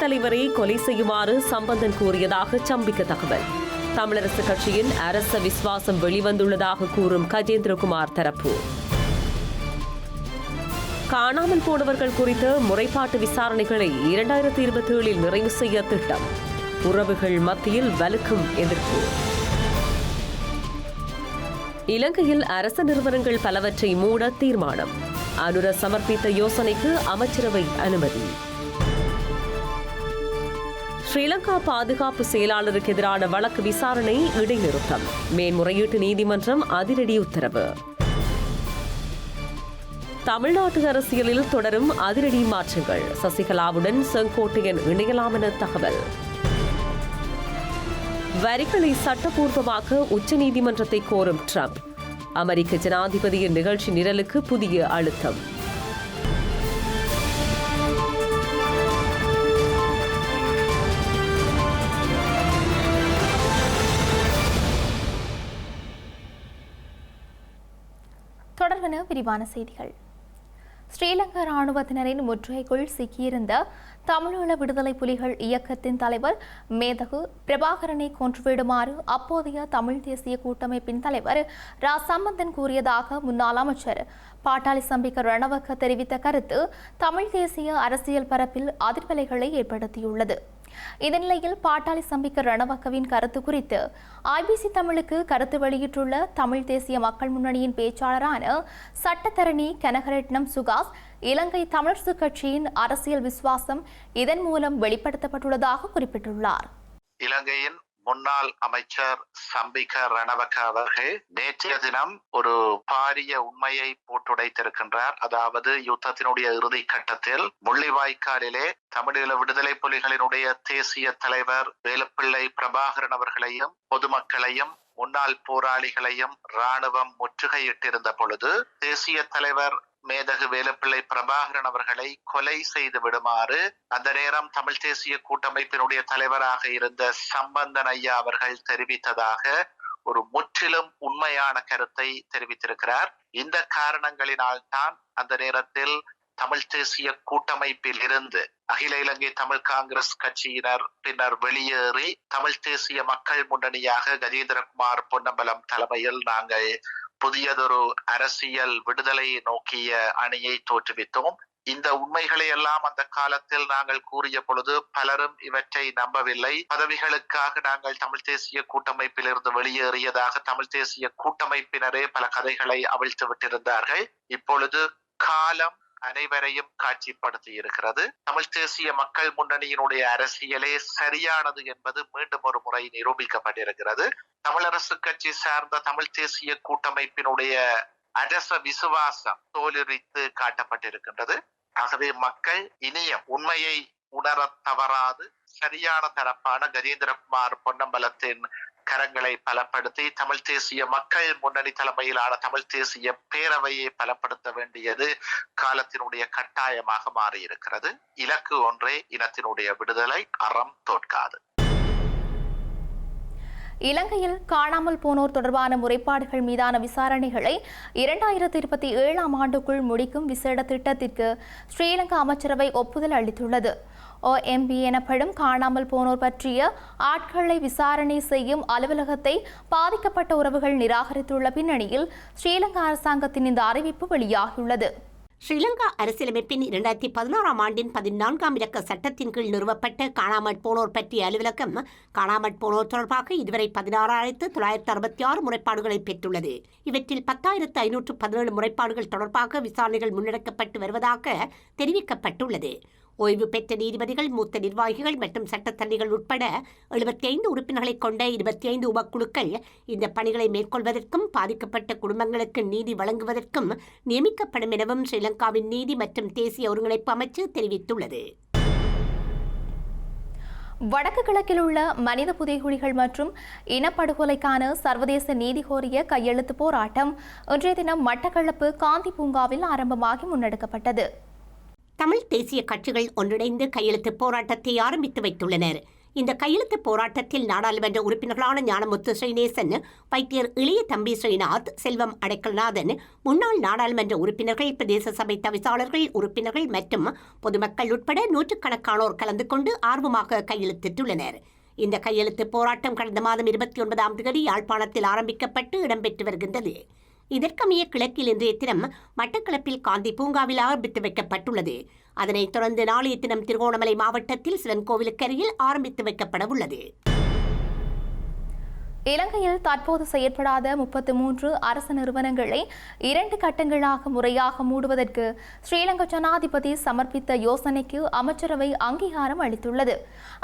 தலைவரை கொலை செய்யுமாறு சம்பந்தன் கூறியதாக சம்பிக்க தகவல். தமிழரசு கட்சியின் அரச விசுவாசம் வெளிவந்துள்ளதாக கூறும் கஜேந்திரகுமார் தரப்பு. காணாமல் போனவர்கள் குறித்த முறைப்பாட்டு விசாரணைகளை இரண்டாயிரத்தி இருபத்தி ஏழில் நிறைவு செய்ய திட்டம். உறவுகள் மத்தியில் வலுக்கும் எதிர்ப்பு. இலங்கையில் அரச நிறுவனங்கள் பலவற்றை மூட தீர்மானம். அனுர சமர்ப்பித்த யோசனைக்கு அமைச்சரவை அனுமதி. ஸ்ரீலங்கா பாதுகாப்பு செயலாளருக்கு எதிரான வழக்கு விசாரணை இடைநிறுத்தம். மேன்முறையீட்டு நீதிமன்றம் அதிரடி உத்தரவு. தமிழ்நாட்டு அரசியலில் தொடரும் அதிரடி மாற்றங்கள். சசிகலாவுடன் செங்கோட்டையன் இணையலாம் என தகவல். வரிகளை சட்டப்பூர்வமாக்க உச்சநீதிமன்றத்தை கோரும் ட்ரம்ப். அமெரிக்க ஜனாதிபதியின் நிகழ்ச்சி நிரலுக்கு புதிய அழுத்தம். விரிவான செய்திகள். ஸ்ரீலங்கா ராணுவத்தினரின் முற்றுகைக்குள் சிக்கியிருந்த தமிழீழ விடுதலை புலிகள் இயக்கத்தின் தலைவர் மேதகு பிரபாகரனை கொன்றுவிடுமாறு அப்போதைய தமிழ் தேசிய கூட்டமைப்பின் தலைவர் ரா சம்பந்தன் கூறியதாக முன்னாள் அமைச்சர். பாட்டாளி சம்பிக்க ரணவக்க தெரிவித்த கருத்து தமிழ் தேசிய அரசியல் பரப்பில் அதிர்வலைகளை ஏற்படுத்தியுள்ளது. இந்த நிலையில் பாட்டாளி சம்பிக்க ரணவக்கவின் கருத்து குறித்து ஐபிசி தமிழுக்கு கருத்து வெளியிட்டுள்ள தமிழ் தேசிய மக்கள் முன்னணியின் பேச்சாளரான சட்டத்தரணி கனகரட்னம் சுகாஸ் இலங்கை தமிழரசு கட்சியின் அரசியல் விசுவாசம் இதன் மூலம் வெளிப்படுத்தப்பட்டுள்ளதாக குறிப்பிட்டுள்ளார். இலங்கையின் முன்னாள் அமைச்சர் சம்பிக ரணவக அவர்கள் நேற்றைய தினம் ஒரு பாரிய உண்மையை போட்டுடைத்திருக்கின்றார். அதாவது யுத்தத்தினுடைய இறுதி கட்டத்தில் முள்ளிவாய்க்காலிலே தமிழீழ விடுதலை புலிகளினுடைய தேசிய தலைவர் வேலுப்பிள்ளை பிரபாகரன் அவர்களையும் பொதுமக்களையும் முன்னாள் போராளிகளையும் ராணுவம் முற்றுகையிட்டிருந்த பொழுது தேசிய தலைவர் மேதகு வேலுப்பிள்ளை பிரபாகரன் அவர்களை கொலை செய்து விடுமாறு அந்த நேரம் தமிழ் தேசிய கூட்டமைப்பினுடைய தலைவராக இருந்த சம்பந்தன் ஐயா அவர்கள் தெரிவித்ததாக ஒரு முற்றிலும் உண்மையான கருத்தை தெரிவித்திருக்கிறார். இந்த காரணங்களினால் தான் அந்த நேரத்தில் தமிழ் தேசிய கூட்டமைப்பில் இருந்து அகில இலங்கை தமிழ் காங்கிரஸ் கட்சியினர் பின்னர் வெளியேறி தமிழ் தேசிய மக்கள் முன்னணியாக கஜேந்திரகுமார் பொன்னம்பலம் தலைமையில் நாங்கள் புதியதொரு அரசியல் விடுதலை நோக்கிய அணியை தோற்றுவித்தோம். இந்த உண்மைகளை எல்லாம் அந்த காலத்தில் நாங்கள் கூறிய பொழுது பலரும் இவற்றை நம்பவில்லை. பதவிகளுக்காக நாங்கள் தமிழ் தேசிய கூட்டமைப்பில் இருந்து வெளியேறியதாக தமிழ் தேசிய கூட்டமைப்பினரே பல கதைகளை அவிழ்த்து விட்டிருந்தார்கள். இப்பொழுது காலம் அனைவரையும் காட்சிப்படுத்தி இருக்கிறது. தமிழ் தேசிய மக்கள் முன்னணியினுடைய அரசியலே சரியானது என்பது மீண்டும் ஒரு முறை நிரூபிக்கப்பட்டிருக்கிறது. தமிழரசு கட்சி சார்ந்த தமிழ் தேசிய கூட்டமைப்பினுடைய அரச விசுவாசம் தோலுரித்து காட்டப்பட்டிருக்கின்றது. ஆகவே மக்கள் இனிய உண்மையை உணர தவறாது. சரியான தரப்பான கஜேந்திரகுமார் பொன்னம்பலத்தின் கரங்களை பலப்படுத்தி தமிழ் தேசிய மக்கள் முன்னணி தலைமையிலான தமிழ் தேசிய பேரவையை பலப்படுத்த வேண்டியது காலத்தினுடைய கட்டாயமாக மாறியிருக்கிறது. இலக்கு ஒன்றே இனத்தினுடைய விடுதலை அறம் தோற்காது. இலங்கையில் காணாமல் போனோர் தொடர்பான முறைப்பாடுகள் மீதான விசாரணைகளை இரண்டாயிரத்தி இருபத்தி ஏழாம் ஆண்டுக்குள் முடிக்கும் விசேட திட்டத்திற்கு ஸ்ரீலங்கா அமைச்சரவை ஒப்புதல் அளித்துள்ளது. ஓஎம்பி எனப்படும் காணாமல் போனோர் பற்றிய ஆட்களை விசாரணை செய்யும் அலுவலகத்தை பாதிக்கப்பட்ட உறவுகள் நிராகரித்துள்ள பின்னணியில் ஸ்ரீலங்கா அரசாங்கத்தின் இந்த அறிவிப்பு வெளியாகியுள்ளது. ஸ்ரீலங்கா அரசியலமைப்பின் இரண்டாயிரத்தி பதினாறாம் ஆண்டின் பதினான்காம் இலக்க சட்டத்தின் கீழ் நிறுவப்பட்ட காணாமற் போனோர் பற்றிய அலுவலகம் காணாமற் போனோர் தொடர்பாக இதுவரை பதினாறாயிரத்து தொள்ளாயிரத்து அறுபத்தி ஆறு முறைப்பாடுகளை பெற்றுள்ளது. இவற்றில் பத்தாயிரத்து ஐநூற்று பதினேழு முறைப்பாடுகள் தொடர்பாக விசாரணைகள் முன்னெடுக்கப்பட்டு வருவதாக தெரிவிக்கப்பட்டுள்ளது. ஓய்வு பெற்ற நீதிபதிகள் மூத்த நிர்வாகிகள் மற்றும் சட்டத்தரணிகள் உட்பட எழுபத்தி ஐந்து உறுப்பினர்களை கொண்ட இருபத்தி ஐந்து உபக்குழுக்கள் இந்த பணிகளை மேற்கொள்வதற்கும் பாதிக்கப்பட்ட குடும்பங்களுக்கு நீதி வழங்குவதற்கும் நியமிக்கப்படும் எனவும் ஸ்ரீலங்காவின் நீதி மற்றும் தேசிய ஒருங்கிணைப்பு அமைச்சு தெரிவித்துள்ளது. வடக்கு கிழக்கில் உள்ள மனித புதைகுழிகள் மற்றும் இனப்படுகொலைக்கான சர்வதேச நீதி கோரிய கையெழுத்து போராட்டம் இன்றைய தினம் மட்டக்களப்பு காந்தி பூங்காவில் ஆரம்பமாகி முன்னெடுக்கப்பட்டது. தமிழ் தேசிய கட்சிகள் ஒன்றிணைந்து கையெழுத்து போராட்டத்தை ஆரம்பித்து வைத்துள்ளனர். இந்த கையெழுத்து போராட்டத்தில் நாடாளுமன்ற உறுப்பினர்களான ஞானமுத்து ஸ்ரீநேசன் வைத்தியர் இளைய தம்பி ஸ்ரீநாத் செல்வம் அடைக்கல்நாதன் முன்னாள் நாடாளுமன்ற உறுப்பினர்கள் பிரதேச சபை தவிசாளர்கள் உறுப்பினர்கள் மற்றும் பொதுமக்கள் உட்பட நூற்றுக்கணக்கானோர் கலந்து கொண்டு ஆர்வமாக கையெழுத்திட்டுள்ளனர். இந்த கையெழுத்து போராட்டம் கடந்த மாதம் இருபத்தி ஒன்பதாம் தேதி யாழ்ப்பாணத்தில் ஆரம்பிக்கப்பட்டு இடம்பெற்று வருகின்றது. இதற்கமைய கிழக்கில் இன்றைய தினம் மட்டக்களப்பில் காந்தி பூங்காவில் ஆரம்பித்து வைக்கப்பட்டுள்ளது. அதனைத் தொடர்ந்து நாளைய தினம் திருகோணமலை மாவட்டத்தில் சிவன் கோவிலுக்கருகில் ஆரம்பித்து வைக்கப்பட உள்ளது இலங்கையில் தற்போது செயற்படாத முப்பத்து மூன்று அரசு நிறுவனங்களை இரண்டு கட்டங்களாக முறையாக மூடுவதற்கு ஸ்ரீலங்கா ஜனாதிபதி சமர்ப்பித்த யோசனைக்கு அமைச்சரவை அங்கீகாரம் அளித்துள்ளது.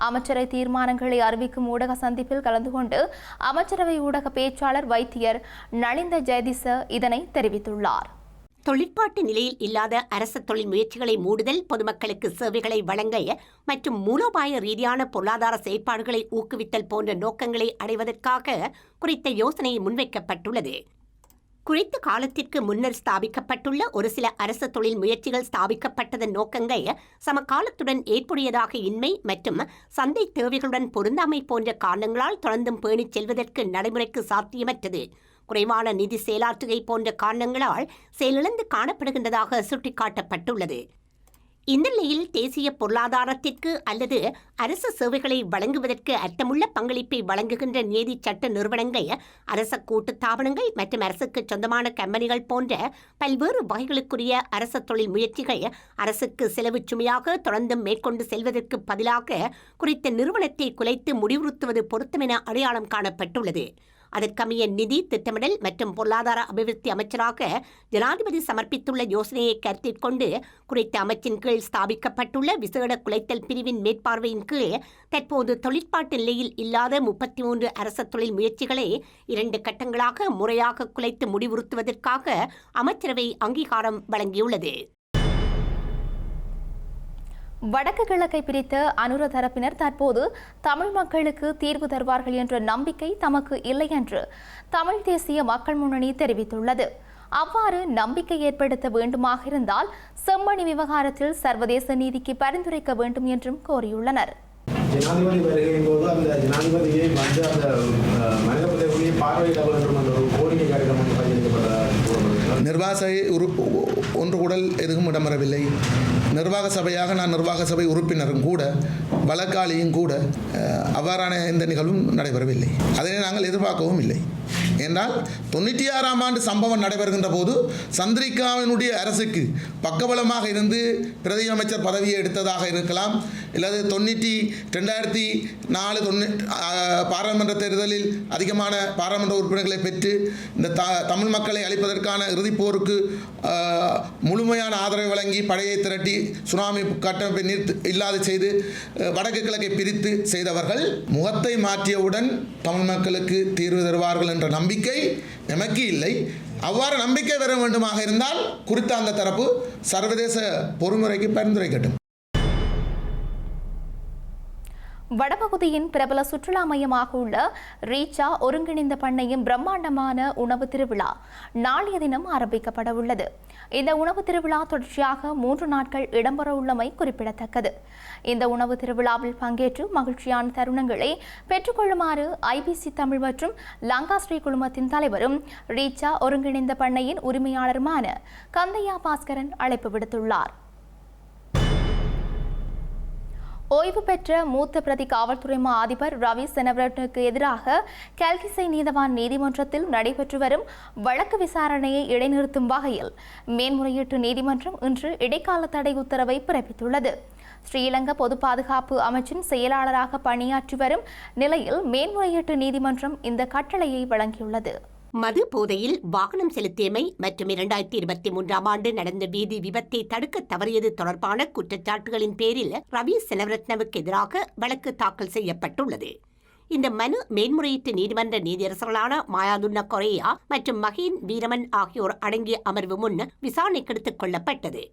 அமைச்சரை தீர்மானங்களை அறிவிக்கும் ஊடக சந்திப்பில் கலந்து கொண்டு அமைச்சரவை ஊடக பேச்சாளர் வைத்தியர் நளிந்த ஜெயதிச இதனை தெரிவித்துள்ளார். தொழிற்பாட்டு நிலையில் இல்லாத அரச தொழில் முயற்சிகளை மூடுதல் பொதுமக்களுக்கு சேவைகளை வழங்க மற்றும் மூலோபாய ரீதியான பொருளாதார செயற்பாடுகளை ஊக்குவித்தல் போன்ற நோக்கங்களை அடைவதற்காக குறித்த யோசனை முன்வைக்கப்பட்டுள்ளது. குறித்த காலத்திற்கு முன்னர் ஸ்தாபிக்கப்பட்டுள்ள ஒரு சில அரச தொழில் முயற்சிகள் ஸ்தாபிக்கப்பட்டதன் நோக்கங்கள் சமகாலத்துடன் ஏற்புடையதாக இன்மை மற்றும் சந்தை தேவைகளுடன் பொருந்தாமை போன்ற காரணங்களால் தொடர்ந்தும் பேணிச் செல்வதற்கு நடைமுறைக்கு சாத்தியமற்றது. குறைவான நிதி செயலாற்றுகை போன்ற காரணங்களால் செயலிழந்து காணப்படுகின்றதாக சுட்டிக்காட்டப்பட்டுள்ளது. இந்த நிலையில் தேசிய பொருளாதாரத்திற்கு அல்லது அரசு சேவைகளை வழங்குவதற்கு அர்த்தமுள்ள பங்களிப்பை வழங்குகின்ற நீதி சட்ட நிறுவனங்கள் அரச கூட்டுத்தாபனங்கள் மற்றும் அரசுக்கு சொந்தமான கம்பெனிகள் போன்ற பல்வேறு வகைகளுக்குரிய அரச தொழில் முயற்சிகள் அரசுக்கு செலவு சுமையாக தொடர்ந்து மேற்கொண்டு செல்வதற்கு பதிலாக குறித்த நிறுவனத்தை குலைத்து முடிவுறுத்துவது பொருத்தமென அடையாளம் காணப்பட்டுள்ளது. அதற்கமைய நிதி திட்டமிடல் மற்றும் பொருளாதார அபிவிருத்தி அமைச்சராக ஜனாதிபதி சமர்ப்பித்துள்ள யோசனையை கருத்தில் கொண்டு குறித்த அமைச்சின் கீழ் ஸ்தாபிக்கப்பட்டுள்ள விசேட குலைத்தல் பிரிவின் மேற்பார்வையின் கீழ் தற்போது தொழிற்பாட்டு நிலையில் இல்லாத முப்பத்தி மூன்று அரச தொழில் முயற்சிகளை இரண்டு கட்டங்களாக முறையாக குலைத்து முடிவுறுத்துவதற்காக அமைச்சரவை அங்கீகாரம் வழங்கியுள்ளது. வடக்கு கிழக்கை பிரித்த அனுர தரப்பினர் தற்போது தமிழ் மக்களுக்கு தீர்வு தருவார்கள் என்ற நம்பிக்கை தமக்கு இல்லை என்று தமிழ் தேசிய மக்கள் முன்னணி தெரிவித்துள்ளது. அவ்வாறு நம்பிக்கை ஏற்படுத்த வேண்டுமாக இருந்தால் செம்மணி விவகாரத்தில் சர்வதேச நீதிக்கு பரிந்துரைக்க வேண்டும் என்றும் கோரியுள்ளனர். ஜனாதிபதி வருகையின் போது அந்த ஜனாதிபதியை வந்து அந்த மனித புதைகுழியை பார்வையிட வேண்டும் என்ற ஒரு கோரிக்கை கடிதம் வந்து உறு ஒன்று கூடல் எதுவும் இடம்பெறவில்லை. நிர்வாக சபையாக நான் நிர்வாக சபை உறுப்பினரும் கூட வழக்காளியும் கூட அவ்வாறான எந்த நிகழ்வும் நடைபெறவில்லை. அதனை நாங்கள் எதிர்பார்க்கவும் இல்லை. என்றால் தொண்ணூற்றி ஆறாம் ஆண்டு சம்பவம் நடைபெறுகின்ற போது சந்திரிகாவினுடைய அரசுக்கு பக்கபலமாக இருந்து பிரதி அமைச்சர் பதவியை எடுத்ததாக இருக்கலாம் இல்லது தொண்ணூற்றி ரெண்டாயிரத்தி நாலு தொண்ணூ பாராளுமன்ற தேர்தலில் அதிகமான பாராளுமன்ற உறுப்பினர்களை பெற்று இந்த த தமிழ் மக்களை அழிப்பதற்கான இறுதிப்போருக்கு முழுமையான ஆதரவை வழங்கி படையை திரட்டி சுனாமி கட்டமைப்பை நிறுத்து இல்லாது செய்து வடக்கு கிழக்கை பிரித்து செய்தவர்கள் முகத்தை மாற்றியவுடன் தமிழ் மக்களுக்கு தீர்வு தருவார்கள் என்ற நம்பிக்கை எமக்கு இல்லை. அவ்வாறு நம்பிக்கை பெற வேண்டுமாக இருந்தால் குறித்த அந்த தரப்பு சர்வதேச பொறுமுறைக்கு பரிந்துரைக்கட்டும். வடபகுதியின் பிரபல சுற்றுலா மையமாக உள்ள ரீச்சா ஒருங்கிணைந்த பண்ணையும் பிரம்மாண்டமான உணவு திருவிழா நாளைய தினம் ஆரம்பிக்கப்பட உள்ளது. இந்த உணவு திருவிழா தொடர்ச்சியாக மூன்று நாட்கள் இடம்பெற உள்ளமை குறிப்பிடத்தக்கது. இந்த உணவு திருவிழாவில் பங்கேற்று மகிழ்ச்சியான தருணங்களை பெற்றுக்கொள்ளுமாறு ஐபிசி தமிழ் மற்றும் லங்காஸ்ரீ குழுமத்தின் தலைவரும் ரீச்சா ஒருங்கிணைந்த பண்ணையின் உரிமையாளருமான கந்தையா பாஸ்கரன் அழைப்பு விடுத்துள்ளார். ஓய்வு பெற்ற மூத்த பிரதி காவல்துறை மா அதிபர் ரவி செனவரனுக்கு எதிராக கல்கிசை நீதவான் நீதிமன்றத்தில் நடைபெற்று வரும் வழக்கு விசாரணையை இடைநிறுத்தும் வகையில் மேன்முறையீட்டு நீதிமன்றம் இன்று இடைக்கால தடை உத்தரவை பிறப்பித்துள்ளது. ஸ்ரீலங்கா பொது பாதுகாப்பு அமைச்சின் செயலாளராக பணியாற்றி வரும் நிலையில் மேன்முறையீட்டு நீதிமன்றம் இந்த கட்டளையை வழங்கியுள்ளது. மது போதையில் வாகனம் செலுத்தியமை மற்றும் இரண்டாயிரத்தி இருபத்தி மூன்றாம் ஆண்டு நடந்த வீதி விபத்தை தடுக்க தவறியது தொடர்பான குற்றச்சாட்டுகளின் பேரில் ரவி செலவரத்னவுக்கு எதிராக வழக்கு தாக்கல் செய்யப்பட்டுள்ளது. இந்த மனு மேன்முறையீட்டு நீதிமன்ற நீதியரசர்களான மாயாதுன்ன கொரையா மற்றும் மகேன் வீரமன் ஆகியோர் அடங்கிய அமர்வு முன் விசாரணைக்கு எடுத்துக் கொள்ளப்பட்டது.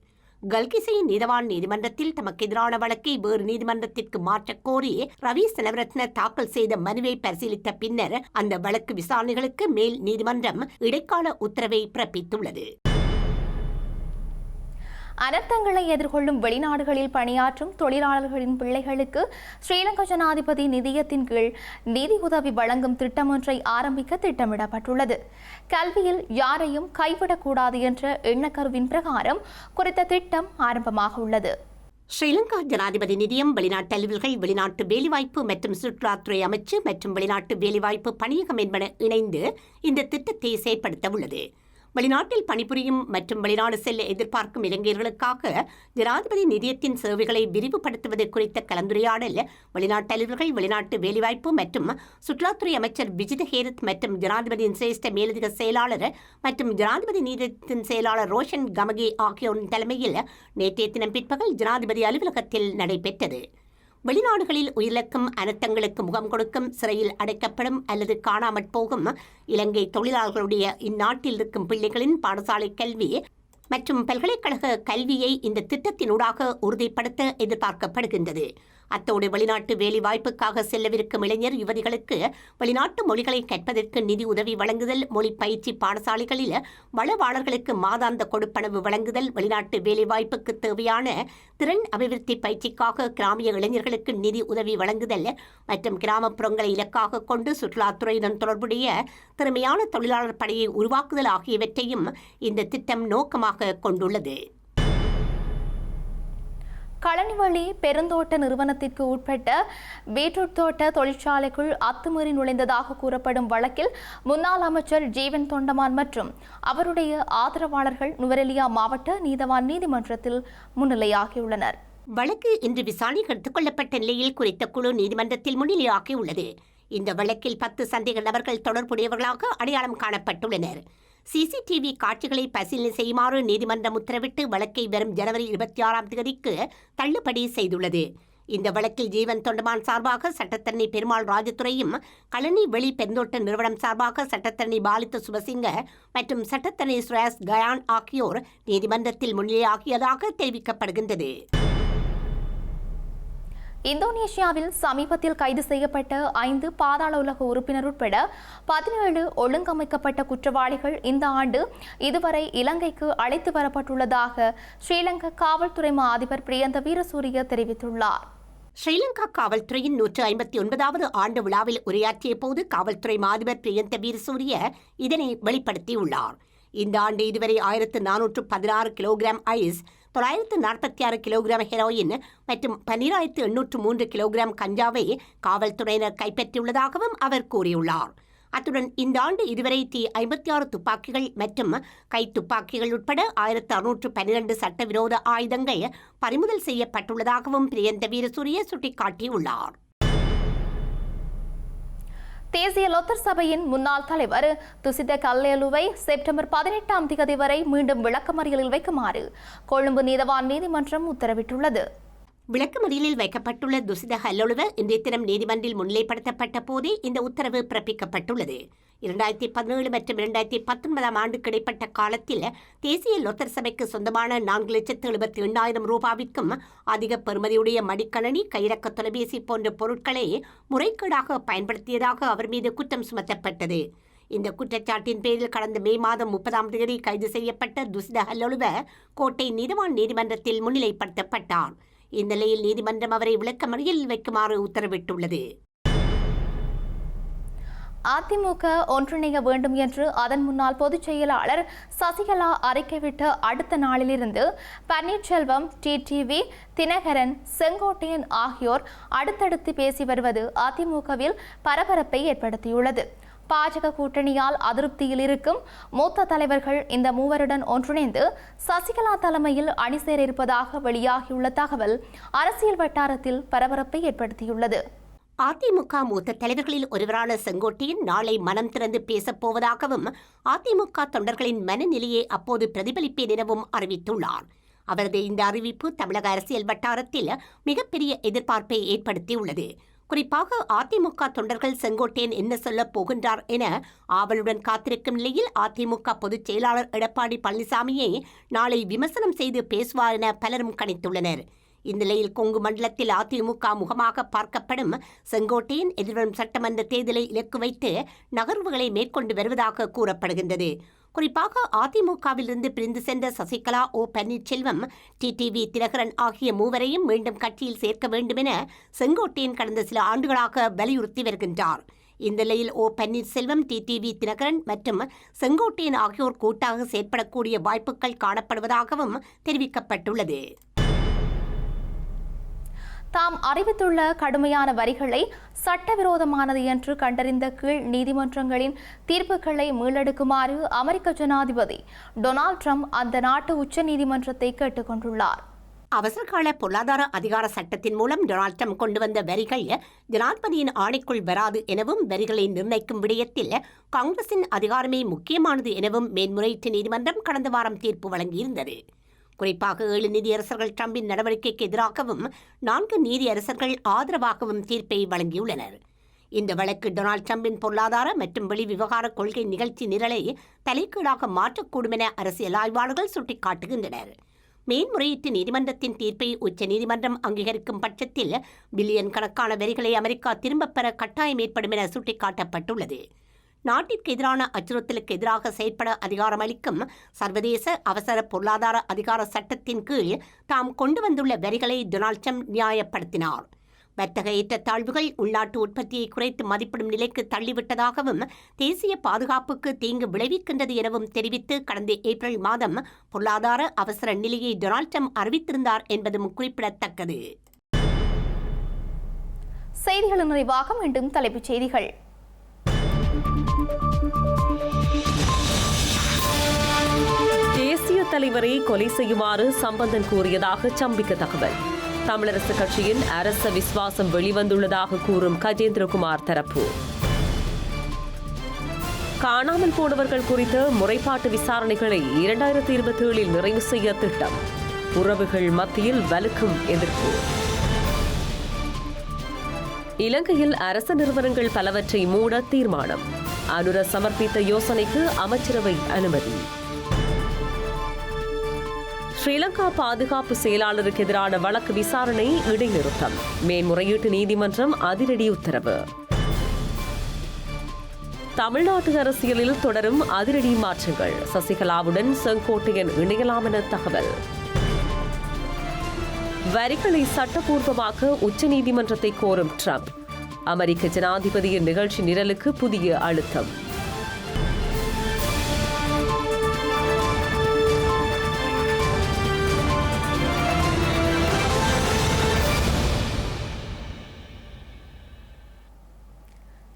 கல்கிசையின் நீதவான் நீதிமன்றத்தில் தமக்கு எதிரான வழக்கை வேறு நீதிமன்றத்திற்கு மாற்றக் கோரி ரவி செலவரத்ன தாக்கல் செய்த மனுவை பரிசீலித்த பின்னர் அந்த வழக்கு விசாரணைகளுக்கு மேல் நீதிமன்றம் இடைக்கால உத்தரவை பிறப்பித்துள்ளது. அனர்த்தங்களை எதிர்கொள்ளும் வெளிநாடுகளில் பணியாற்றும் தொழிலாளர்களின் பிள்ளைகளுக்கு ஸ்ரீலங்கா ஜனாதிபதி நிதியத்தின் கீழ் நிதி உதவி வழங்கும் திட்டம் ஒன்றை ஆரம்பிக்க திட்டமிடப்பட்டுள்ளது. கல்வியில் யாரையும் கைவிடக்கூடாது என்ற எண்ணக்கருவின் பிரகாரம் குறித்த திட்டம் ஆரம்பமாக உள்ளது. ஸ்ரீலங்கா ஜனாதிபதி நிதியம் வெளிநாட்டு அலுவல்கள் வெளிநாட்டு வேலைவாய்ப்பு மற்றும் சுற்றுலாத்துறை அமைச்சு மற்றும் வெளிநாட்டு வேலைவாய்ப்பு பணியகம் என்பன இணைந்து இந்த திட்டத்தை செயற்படுத்த உள்ளது. வெளிநாட்டில் பணிபுரியும் மற்றும் வெளிநாடு செல்ல எதிர்பார்க்கும் இளைஞர்களுக்காக ஜனாதிபதி நிதியத்தின் சேவைகளை விரிவுபடுத்துவது குறித்த கலந்துரையாடல் வெளிநாட்டு வெளிநாட்டு வேலைவாய்ப்பு மற்றும் சுற்றுலாத்துறை அமைச்சர் விஜித ஹேரத் மற்றும் ஜனாதிபதியின் சிரேஷ்ட மேலதிக செயலாளர் மற்றும் ஜனாதிபதி நீதியத்தின் செயலாளர் ரோஷன் கமகி ஆகியோரின் தலைமையில் நேற்றைய தினம் பிற்பகல் ஜனாதிபதி அலுவலகத்தில் நடைபெற்றது. வெளிநாடுகளில் உயிரிழக்கும் அனர்த்தங்களுக்கு முகம் கொடுக்கும் சிறையில் அடைக்கப்படும் அல்லது காணாமற் போகும் இலங்கை தொழிலாளர்களுடைய இந்நாட்டில் இருக்கும் பிள்ளைகளின் பாடசாலை கல்வி மற்றும் பல்கலைக்கழக கல்வியை இந்த திட்டத்தினூடாக உறுதிப்படுத்த எதிர்பார்க்கப்படுகின்றது. அத்தோடு வெளிநாட்டு வேலை வாய்ப்புக்காக செல்லவிருக்கும் இளைஞர் யுவதிகளுக்கு வெளிநாட்டு மொழிகளை கற்பதற்கு நிதி உதவி வழங்குதல் மொழி பயிற்சி பாடசாலைகளில் வளவாளர்களுக்கு மாதாந்த கொடுப்பனவு வழங்குதல் வெளிநாட்டு வேலை வாய்ப்புக்கு தேவையான திறன் அபிவிருத்தி பயிற்சிக்காக கிராமிய இளைஞர்களுக்கு நிதி உதவி வழங்குதல் மற்றும் கிராமப்புறங்களை இலக்காக கொண்டு சுற்றுலாத்துறையுடன் தொடர்புடைய திறமையான தொழிலாளர் படையை உருவாக்குதல் ஆகியவற்றையும் இந்த திட்டம் நோக்கமாக கொண்டுள்ளது. களனிவழி பெருந்தோட்ட நிறுவனத்திற்கு உட்பட்ட பீட்ரூட் தோட்ட தொழிற்சாலைக்குள் அத்துமீறி நுழைந்ததாக கூறப்படும் வழக்கில் முன்னாள் அமைச்சர் ஜீவன் தொண்டமான் மற்றும் அவருடைய ஆதரவாளர்கள் நுவரெலியா மாவட்ட நீதவான் நீதிமன்றத்தில் முன்னிலையாகியுள்ளனர். வழக்கு இன்று விசாரணை எடுத்துக் கொள்ளப்பட்ட நிலையில் குறித்த குழு நீதிமன்றத்தில் முன்னிலையாகியுள்ளது. இந்த வழக்கில் பத்து சந்தேக நபர்கள் தொடர்புடையவர்களாக அடையாளம் காணப்பட்டுள்ளனர். சிசிடிவி காட்சிகளை பரிசீலனை செய்யுமாறு நீதிமன்றம் உத்தரவிட்டு வழக்கை வரும் ஜனவரி இருபத்தி ஆறாம் தேதிக்கு தள்ளுபடி செய்துள்ளது. இந்த வழக்கில் ஜீவன் தொண்டமான் சார்பாக சட்டத்தரணி பெருமாள் ராஜதுரையும் கழனி வெளி பெருந்தோட்ட நிறுவனம் சார்பாக சட்டத்தரணி பாலித்த சுபசிங்க மற்றும் சட்டத்தரணி சுரேஷ் கயான் ஆகியோர் நீதிமன்றத்தில் முன்னிலையாகியதாக தெரிவிக்கப்படுகின்றது. இந்தோனேஷியாவில் சமீபத்தில் கைது செய்யப்பட்ட ஐந்து பாதாள உலக உறுப்பினர் உட்பட பதினேழு ஒழுங்கமைக்கப்பட்ட குற்றவாளிகள் இந்த ஆண்டு இதுவரை இலங்கைக்கு அழைத்து வரப்பட்டுள்ளதாக ஸ்ரீலங்கா காவல்துறை மா அதிபர் பிரியந்த வீரசூரிய தெரிவித்துள்ளார். ஸ்ரீலங்கா காவல்துறையின் நூற்று ஐம்பத்தி ஒன்பதாவது ஆண்டு விழாவில் உரையாற்றிய போது காவல்துறை மாதிபர் பிரியந்த வீரசூரிய இதனை வெளிப்படுத்தியுள்ளார். இந்த ஆண்டு இதுவரை ஆயிரத்து நானூற்று பதினாறு கிலோகிராம் ஐஸ் தொள்ளாயிரத்து நாற்பத்தி ஆறு கிலோகிராம் ஹெரோயின் மற்றும் பன்னிராயிரத்து எண்ணூற்று மூன்று கிலோகிராம் கஞ்சாவை காவல்துறையினர் கைப்பற்றியுள்ளதாகவும் அவர் கூறியுள்ளார். அத்துடன் இந்த ஆண்டு இதுவரை டி ஐம்பத்தி ஆறு துப்பாக்கிகள் மற்றும் கை துப்பாக்கிகள் உட்பட ஆயிரத்து அறுநூற்று பன்னிரண்டு சட்டவிரோத ஆயுதங்கள் பறிமுதல் செய்யப்பட்டுள்ளதாகவும் பிரியந்த வீரசூரிய சுட்டிக்காட்டியுள்ளார். தேசிய லொத்தர் சபையின் முன்னாள் தலைவர் துசித கல்லேலுவை செப்டம்பர் பதினெட்டாம் தேதி வரை மீண்டும் விளக்கமறியலில் வைக்குமாறு கொழும்பு நீதவான் நீதிமன்றம் உத்தரவிட்டுள்ளது. விளக்கமறியலில் வைக்கப்பட்டுள்ள துசித ஹல்லொழுவ இன்றைய தினம் நீதிமன்றில் முன்னிலைப்படுத்தப்பட்ட போதே இந்த உத்தரவு பிறப்பிக்கப்பட்டுள்ளது. இரண்டாயிரத்தி பதினேழு மற்றும் இரண்டாயிரத்தி பத்தொன்பதாம் ஆண்டுக்கு இடைப்பட்ட காலத்தில் தேசிய லொத்தர் சபைக்கு சொந்தமான நான்கு லட்சத்து எழுபத்தி எண்ணாயிரம் ரூபாவிற்கும் அதிக பெறுமதியுடைய மடிக்கணனி கைரக்க தொலைபேசி போன்ற பொருட்களை முறைகேடாக பயன்படுத்தியதாக அவர் மீது குற்றம் சுமத்தப்பட்டது. இந்த குற்றச்சாட்டின் பேரில் கடந்த மே மாதம் முப்பதாம் தேதி கைது செய்யப்பட்ட துசித ஹல்லொழுவ கோட்டை நீதவான் நீதிமன்றத்தில் முன்னிலைப்படுத்தப்பட்டார். இந்நிலையில் நீதிமன்றம் அவரை விளக்கமறியல் வைக்குமாறு உத்தரவிட்டுள்ளது. அதிமுக ஒன்றிணைய வேண்டும் என்று அதன் முன்னாள் பொதுச் செயலாளர் சசிகலா அறிக்கை விட்ட அடுத்த நாளிலிருந்து பன்னீர்செல்வம் டிடிவி தினகரன் செங்கோட்டையன் ஆகியோர் அடுத்தடுத்து பேசி வருவது அதிமுகவில் பரபரப்பை ஏற்படுத்தியுள்ளது. பாஜக கூட்டணியால் அதிருப்தியில் இருக்கும் மூத்த தலைவர்கள் இந்த மூவருடன் ஒன்றிணைந்து சசிகலா தலைமையில் அணி சேர இருப்பதாக வெளியாகியுள்ள தகவல் அரசியல் வட்டாரத்தில் பரபரப்பை ஏற்படுத்தியுள்ளது. அதிமுக மூத்த தலைவர்களில் ஒருவரான செங்கோட்டையன் நாளை மனம் திறந்து பேசப் போவதாகவும் அதிமுக தொண்டர்களின் மனநிலையை அப்போது பிரதிபலிப்பேன் எனவும் அறிவித்துள்ளார். அவரது இந்த அறிவிப்பு தமிழக அரசியல் வட்டாரத்தில் மிகப்பெரிய எதிர்பார்ப்பை ஏற்படுத்தியுள்ளது. குறிப்பாக அதிமுக தொண்டர்கள் செங்கோட்டையன் என்ன சொல்லப் போகின்றார் என ஆவலுடன் காத்திருக்கும் நிலையில் அதிமுக பொதுச் செயலாளர் எடப்பாடி பழனிசாமியை நாளை விமர்சனம் செய்து பேசுவார் என பலரும் கணித்துள்ளனர். இந்நிலையில் கொங்கு மண்டலத்தில் அதிமுக முகமாக பார்க்கப்படும் செங்கோட்டையின் எதிர்வரும் சட்டமன்ற தேர்தலை இலக்கு வைத்து நகர்வுகளை மேற்கொண்டு வருவதாக கூறப்படுகின்றது. குறிப்பாக அதிமுகவிலிருந்து பிரிந்து சென்ற சசிகலா ஓ பன்னீர்செல்வம் டிடிவி தினகரன் ஆகிய மூவரையும் மீண்டும் கட்சியில் சேர்க்க வேண்டுமென செங்கோட்டையன் கடந்த சில ஆண்டுகளாக வலியுறுத்தி வருகின்றார். இந்த நிலையில் ஓ பன்னீர்செல்வம் டிடிவி தினகரன் மற்றும் செங்கோட்டையன் ஆகியோர் கூட்டாக செயற்படக்கூடிய வாய்ப்புகள் காணப்படுவதாகவும் தெரிவிக்கப்பட்டுள்ளது. தாம் அறிவித்துள்ள கடுமையான வரிகளை சட்டவிரோதமானது என்று கண்டறிந்த கீழ் நீதிமன்றங்களின் தீர்ப்புகளை மீளெடுக்குமாறு அமெரிக்க ஜனாதிபதி டொனால்ட் ட்ரம்ப் அந்த நாட்டு உச்ச நீதிமன்றத்தை கேட்டுக்கொண்டுள்ளார் அவசரகால பொருளாதார அதிகார சட்டத்தின் மூலம் டொனால்ட் ட்ரம்ப் கொண்டு வந்த வரிகள் ஜனாதிபதியின் ஆணைக்குள் வராது எனவும் வரிகளை நிர்ணயிக்கும் விடயத்தில் காங்கிரசின் அதிகாரமே முக்கியமானது எனவும் மேன்முறையீட்டு நீதிமன்றம் கடந்த வாரம் தீர்ப்பு வழங்கியிருந்தது. குறிப்பாக ஏழு நீதியரசர்கள் ட்ரம்பின் நடவடிக்கைக்கு எதிராகவும் நான்கு நீதியரசர்கள் ஆதரவாகவும் தீர்ப்பை வழங்கியுள்ளனர். இந்த வழக்கு டொனால்ட் ட்ரம்பின் பொருளாதார மற்றும் வெளி விவகார கொள்கை நிகழ்ச்சி நிரலை தலைக்கீழாக மாற்றக்கூடும் என அரசியல் ஆய்வாளர்கள் சுட்டிக்காட்டுகின்றனர். மேன்முறையீட்டு நீதிமன்றத்தின் தீர்ப்பை உச்ச நீதிமன்றம் அங்கீகரிக்கும் பட்சத்தில் பில்லியன் கணக்கான வரிகளை அமெரிக்கா திரும்பப் பெற கட்டாயம் ஏற்படும் என சுட்டிக்காட்டப்பட்டுள்ளது. நாட்டிற்கு எதிரான அச்சுறுத்தலுக்கு எதிராக செயற்பட அதிகாரமளிக்கும் சர்வதேச அவசர பொருளாதார அதிகார சட்டத்தின் கீழ் தாம் கொண்டு வந்துள்ள வரிகளை டொனால்ட் ட்ரம்ப் நியாயப்படுத்தினார். வர்த்தக ஏற்றத்தாழ்வுகள் உள்நாட்டு உற்பத்தியை குறைத்து மதிப்பிடும் நிலைக்கு தள்ளிவிட்டதாகவும் தேசிய பாதுகாப்புக்கு தீங்கு விளைவிக்கின்றது எனவும் தெரிவித்து கடந்த ஏப்ரல் மாதம் பொருளாதார அவசர நிலையை டொனால்ட் ட்ரம்ப் அறிவித்திருந்தார் என்பதும் குறிப்பிடத்தக்கது. செய்திகளின் நிறைவாக மீண்டும் தலைப்புச் செய்திகள். தலைவரை கொலை செய்யுமாறு சம்பந்தன் கூறியதாக சம்பிக்க தகவல். தமிழரசு கட்சியின் அரச விசுவாசம் வெளிவந்துள்ளதாக கூறும் கஜேந்திரகுமார் தரப்பு. காணாமல் போனவர்கள் குறித்த முறைப்பாட்டு விசாரணைகளை இரண்டாயிரத்தி இருபத்தி ஏழில் நிறைவு செய்ய திட்டம். உறவுகள் மத்தியில் வலுக்கும் எதிர்ப்பு. இலங்கையில் அரச நிறுவனங்கள் பலவற்றை மூட தீர்மானம். அனுர சமர்ப்பித்த யோசனைக்கு அமைச்சரவை அனுமதி. ஸ்ரீலங்கா பாதுகாப்பு செயலாளருக்கு எதிரான வழக்கு விசாரணை இடைநிறுத்தம். மேன்முறையீட்டு நீதிமன்றம் அதிரடி உத்தரவு. தமிழ்நாட்டு அரசியலில் தொடரும் அதிரடி மாற்றங்கள். சசிகலாவுடன் செங்கோட்டையன் இணையலாம் என தகவல். வரிகளை சட்டப்பூர்வமாக்க உச்சநீதிமன்றத்தை கோரும் ட்ரம்ப். அமெரிக்க ஜனாதிபதியின் நிகழ்ச்சி நிரலுக்கு புதிய அழுத்தம்.